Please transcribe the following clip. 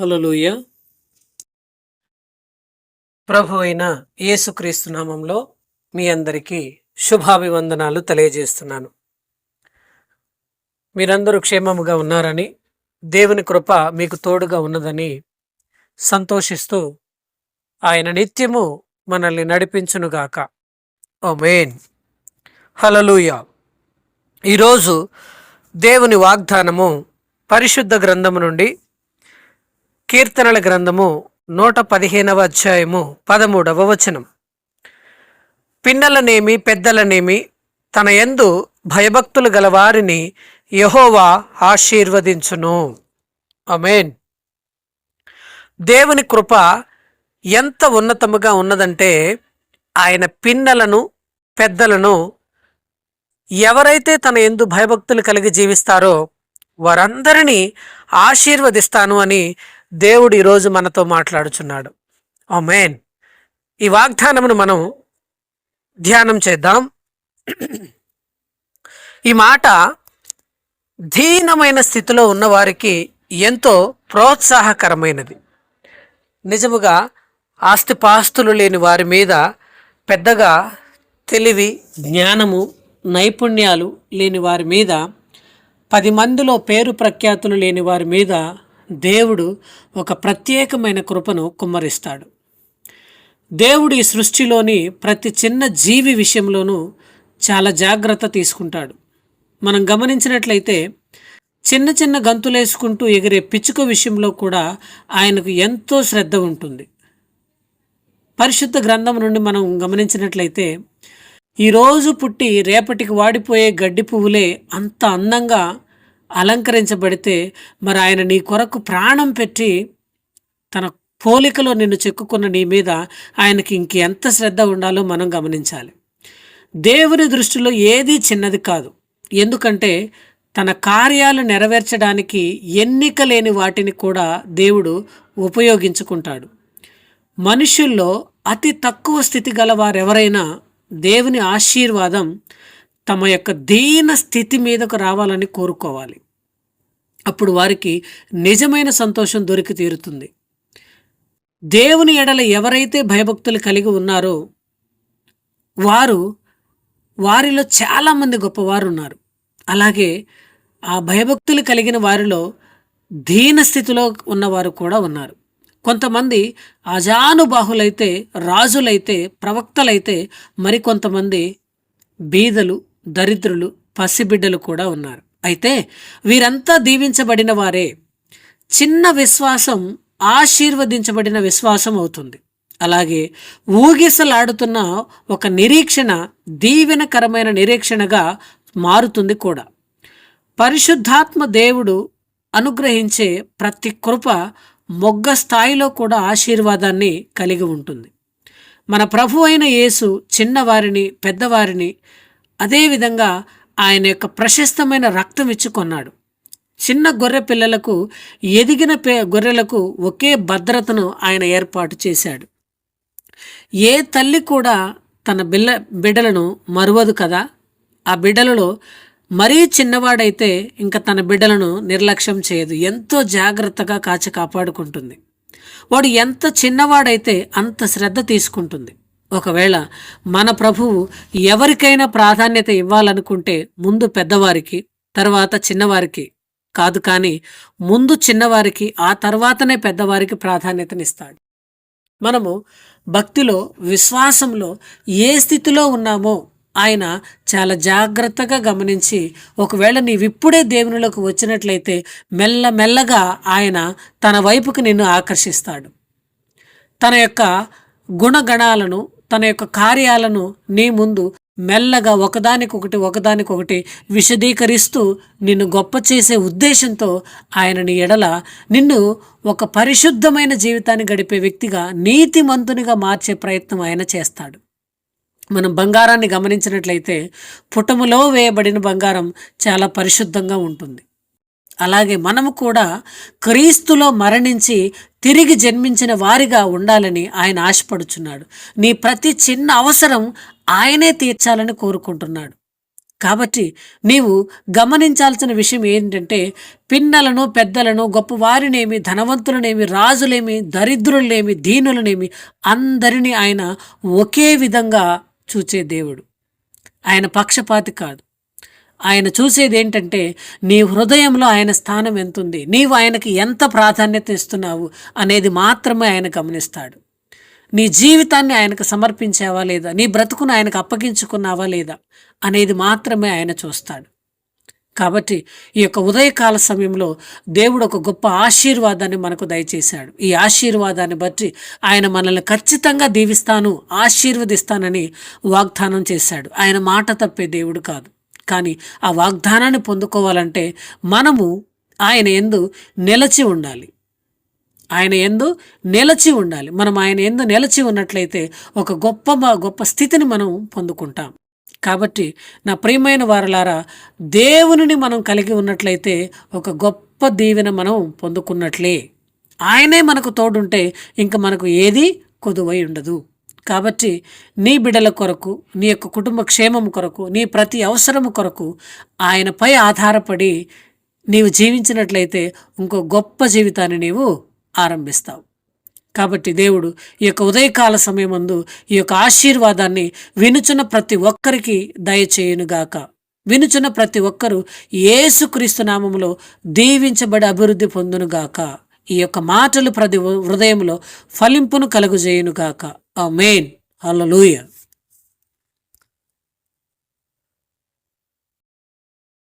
హల్లెలూయా. ప్రభు అయిన యేసుక్రీస్తు నామంలో మీ అందరికీ శుభాభివందనాలు తెలియజేస్తున్నాను. మీరందరూ క్షేమముగా ఉన్నారని దేవుని కృప మీకు తోడుగా ఉన్నదని సంతోషిస్తూ ఆయన నిత్యము మనల్ని నడిపించునుగాక. ఓ మెయిన్ హలలుయ ఈరోజు దేవుని వాగ్దానము పరిశుద్ధ గ్రంథము నుండి కీర్తనల గ్రంథము నూట పదిహేనవ అధ్యాయము పదమూడవ వచనం. పిన్నలనేమి పెద్దలనేమి తన యందు భయభక్తులు గల వారిని యహోవా ఆశీర్వదించును. అమేన్ దేవుని కృప ఎంత ఉన్నతముగా ఉన్నదంటే ఆయన పిన్నలను పెద్దలను ఎవరైతే తన ఎందు భయభక్తులు కలిగి జీవిస్తారో వారందరినీ ఆశీర్వదిస్తాను అని దేవుడు ఈరోజు మనతో మాట్లాడుచున్నాడు. ఓ మెయిన్ ఈ వాగ్దానమును మనం ధ్యానం చేద్దాం. ఈ మాట దీనమైన స్థితిలో ఉన్నవారికి ఎంతో ప్రోత్సాహకరమైనది. నిజముగా ఆస్తిపాస్తులు లేని వారి మీద పెద్దగా తెలివి జ్ఞానము నైపుణ్యాలు లేని వారి మీద పది మందిలో పేరు ప్రఖ్యాతులు లేని వారి మీద దేవుడు ఒక ప్రత్యేకమైన కృపను కుమ్మరిస్తాడు. దేవుడు ఈ సృష్టిలోని ప్రతి చిన్న జీవి విషయంలోనూ చాలా జాగ్రత్త తీసుకుంటాడు. మనం గమనించినట్లయితే చిన్న చిన్న గంతులేసుకుంటూ ఎగిరే పిచ్చుక విషయంలో కూడా ఆయనకు ఎంతో శ్రద్ధ ఉంటుంది. పరిశుద్ధ గ్రంథం నుండి మనం గమనించినట్లయితే ఈరోజు పుట్టి రేపటికి వాడిపోయే గడ్డి పువ్వులే అంత అందంగా అలంకరించబడితే మరి ఆయన నీ కొరకు ప్రాణం పెట్టి తన పోలికలో నిన్ను చెక్కుకున్న నీ మీద ఆయనకి ఇంకెంత శ్రద్ధ ఉండాలో మనం గమనించాలి. దేవుని దృష్టిలో ఏదీ చిన్నది కాదు. ఎందుకంటే తన కార్యాలు నెరవేర్చడానికి ఎన్నిక లేని వాటిని కూడా దేవుడు ఉపయోగించుకుంటాడు. మనుషుల్లో అతి తక్కువ స్థితి గల వారెవరైనా దేవుని ఆశీర్వాదం తమ యొక్క దీన స్థితి మీదకు రావాలని కోరుకోవాలి. అప్పుడు వారికి నిజమైన సంతోషం దొరికి తీరుతుంది. దేవుని ఎడల ఎవరైతే భయభక్తులు కలిగి ఉన్నారో వారు వారిలో చాలామంది గొప్పవారు ఉన్నారు అలాగే ఆ భయభక్తులు కలిగిన వారిలో దీన స్థితిలో ఉన్నవారు కూడా ఉన్నారు. కొంతమంది అజానుబాహులైతే రాజులైతే ప్రవక్తలైతే మరికొంతమంది బీదలు దరిద్రులు పసిబిడ్డలు కూడా ఉన్నారు. అయితే వీరంతా దీవించబడిన వారే. చిన్న విశ్వాసం ఆశీర్వదించబడిన విశ్వాసం అవుతుంది. అలాగే ఊగిసలాడుతున్న ఒక నిరీక్షణ దీవెనకరమైన నిరీక్షణగా మారుతుంది కూడా. పరిశుద్ధాత్మ దేవుడు అనుగ్రహించే ప్రతి కృప మొగ్గ స్థాయిలో కూడా ఆశీర్వాదాన్ని కలిగి ఉంటుంది. మన ప్రభు అయిన యేసు చిన్నవారిని పెద్దవారిని అదేవిధంగా ఆయన యొక్క ప్రశస్తమైన రక్తం ఇచ్చి కొన్నాడు. చిన్న గొర్రె పిల్లలకు ఎదిగిన పే గొర్రెలకు ఒకే భద్రతను ఆయన ఏర్పాటు చేశాడు. ఏ తల్లి కూడా తన బిల్ల బిడ్డలను మరువదు కదా? ఆ బిడ్డలలో మరీ చిన్నవాడైతే ఇంకా తన బిడ్డలను నిర్లక్ష్యం చేయదు. ఎంతో జాగ్రత్తగా కాచి కాపాడుకుంటుంది. వాడు ఎంత చిన్నవాడైతే అంత శ్రద్ధ తీసుకుంటుంది. ఒకవేళ మన ప్రభువు ఎవరికైనా ప్రాధాన్యత ఇవ్వాలనుకుంటే ముందు పెద్దవారికి తర్వాత చిన్నవారికి కాదు కానీ ముందు చిన్నవారికి ఆ తర్వాతనే పెద్దవారికి ప్రాధాన్యతనిస్తాడు. మనము భక్తిలో విశ్వాసంలో ఏ స్థితిలో ఉన్నామో ఆయన చాలా జాగ్రత్తగా గమనించి ఒకవేళ నీవిప్పుడే దేవునిలోకి వచ్చినట్లయితే మెల్లమెల్లగా ఆయన తన వైపుకు నిన్ను ఆకర్షిస్తాడు. తన యొక్క గుణగణాలను తన యొక్క కార్యాలను నీ ముందు మెల్లగా ఒకదానికొకటి ఒకదానికొకటి విశదీకరిస్తూ నిన్ను గొప్ప చేసే ఉద్దేశంతో ఆయన నీ ఎడల నిన్ను ఒక పరిశుద్ధమైన జీవితాన్ని గడిపే వ్యక్తిగా నీతిమంతునిగా మార్చే ప్రయత్నం ఆయన చేస్తాడు. మనం బంగారాన్ని గమనించినట్లయితే పుటములో వేయబడిన బంగారం చాలా పరిశుద్ధంగా ఉంటుంది. అలాగే మనము కూడా క్రీస్తులో మరణించి తిరిగి జన్మించిన వారిగా ఉండాలని ఆయన ఆశపడుచున్నాడు. నీ ప్రతి చిన్న అవసరం ఆయనే తీర్చాలని కోరుకుంటున్నాడు. కాబట్టి నీవు గమనించాల్సిన విషయం ఏంటంటే పిన్నలను పెద్దలను గొప్పవారినేమి ధనవంతులనేమి రాజులేమి దరిద్రులనేమి దీనులనేమి అందరినీ ఆయన ఒకే విధంగా చూచే దేవుడు. ఆయన పక్షపాతి కాదు. ఆయన చూసేది ఏంటంటే నీ హృదయంలో ఆయన స్థానం ఎంతుంది. నీవు ఆయనకి ఎంత ప్రాధాన్యత ఇస్తున్నావు అనేది మాత్రమే ఆయన గమనిస్తాడు. నీ జీవితాన్ని ఆయనకు సమర్పించావా లేదా? నీ బ్రతుకును ఆయనకు అప్పగించుకున్నావా లేదా? అనేది మాత్రమే ఆయన చూస్తాడు. కాబట్టి ఈ యొక్క ఉదయకాల సమయంలో దేవుడు ఒక గొప్ప ఆశీర్వాదాన్ని మనకు దయచేశాడు. ఈ ఆశీర్వాదాన్ని బట్టి ఆయన మనల్ని ఖచ్చితంగా దీవిస్తాను ఆశీర్వదిస్తానని వాగ్దానం చేశాడు. ఆయన మాట తప్పే దేవుడు కాదు. కానీ ఆ వాగ్దానాన్ని పొందుకోవాలంటే మనము ఆయన ఎందు నిలచి ఉండాలి. ఆయన ఎందు నిలచి ఉండాలి. మనం ఆయన ఎందు నిలచి ఉన్నట్లయితే ఒక గొప్ప గొప్ప స్థితిని మనం పొందుకుంటాం. కాబట్టి నా ప్రియమైన వారలారా దేవునిని మనం కలిగి ఉన్నట్లయితే ఒక గొప్ప దీవెన మనం పొందుకున్నట్లే. ఆయనే మనకు తోడుంటే ఇంక మనకు ఏది కొదువై ఉండదు. కాబట్టి నీ బిడల కొరకు నీ యొక్క కుటుంబ క్షేమం కొరకు నీ ప్రతి అవసరము కొరకు ఆయనపై ఆధారపడి నీవు జీవించినట్లయితే ఇంకో గొప్ప జీవితాన్ని నీవు ఆరంభిస్తావు. కాబట్టి దేవుడు ఈ యొక్క ఉదయకాల సమయమందు ఈ యొక్క ఆశీర్వాదాన్ని వినుచున్న ప్రతి ఒక్కరికి దయచేయునుగాక వినుచున్న ప్రతి ఒక్కరూ ఏసుక్రీస్తు నామములో దీవించబడి అభివృద్ధి పొందునుగాక ఈ యొక్క మాటలు ప్రతి హృదయంలో ఫలింపును కలుగుజేయునుగాక. ఆ మెయిన్ హల్లెలూయా.